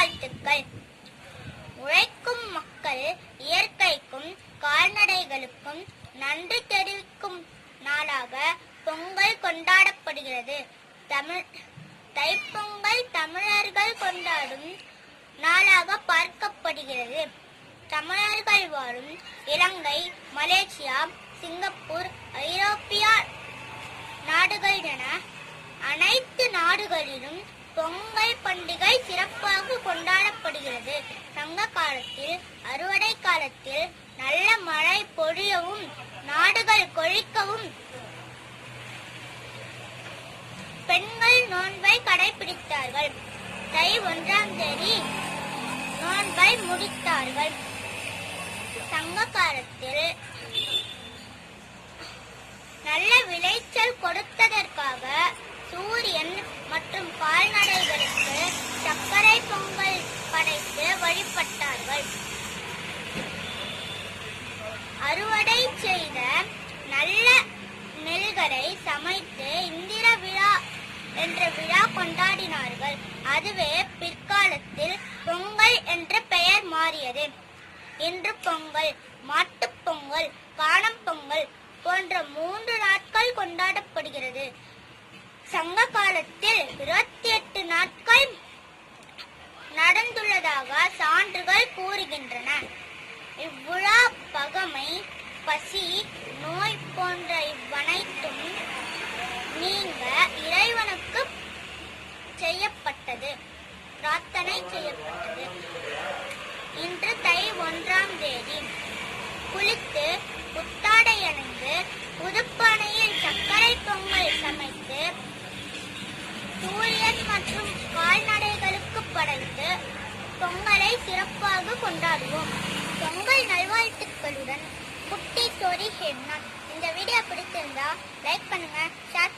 நல்வாழ்த்துக்கள் உழைக்கும் மக்கள் இயற்கைக்கும் கால்நடைகளுக்கும் நன்றி தெரிவிக்கும் நாளாக பொங்கல் கொண்டாடப்படுகிறது. தமிழ் தைப்பொங்கல் தமிழர்கள் கொண்டாடும் நாளாக பார்க்கப்படுகிறது. தமிழர்கள் வாழும் இலங்கை மலேசியா சிங்கப்பூர் ஐரோப்பியா நாடுகள் என அனைத்து நாடுகளிலும் பொங்கல் பண்டிகை சிறப்பாக கொண்டாடப்படுகிறது. சங்க காலத்தில் அறுவடை காலத்தில் நல்ல மழை பொழியவும் நாடுகள் கொழிக்கவும் பெண்கள் நோன்பை கடைபிடித்தார்கள். தை ஒன்றாம் தேதி நோன்பை முடித்தார்கள். சங்க காலத்தில் நல்ல விளைச்சல் கொடுத்ததற்காக சூரியன் மற்றும் பால்நாள் பொங்கல் படைத்து வழிபட்டார்கள். அறுவடை செய்த நல்ல நெல்களை சமைத்து இந்திர விழா என்ற விழா கொண்டாடினார்கள். அதுவே பிற்காலத்தில் பொங்கல் என்ற பெயர் மாறியது. இன்று பொங்கல் மாட்டுப் பொங்கல் காணம் பொங்கல் போன்ற மூன்று நாட்கள் கொண்டாடப்படுகிறது. சங்க காலத்தில் இருபத்தி சான்றுகள் கூறுகின்றன. இவ்விழா பகமை பசி நோய் போன்ற இவ்வனைத்தும் நீங்க இறைவனுக்கு செய்யப்பட்டது. பிரார்த்தனை செய்யப்பட்டது. இன்று தை ஒன்றாம் தேதி குளித்து புத்தாடை அணிந்து புதுப்பானையில் சர்க்கரை பொங்கல் சமைத்து சூரியன் மற்றும் கால்நடைகளுக்கு படைத்து பொங்கலை சிறப்பாக கொண்டாடுவோம். பொங்கல் நல்வாழ்த்துக்களுடன் குட்டி ஸ்டோரி ஹெட்னாட் இந்த வீடியோ பிடிச்சிருந்தா லைக் பண்ணுங்க ஷேர்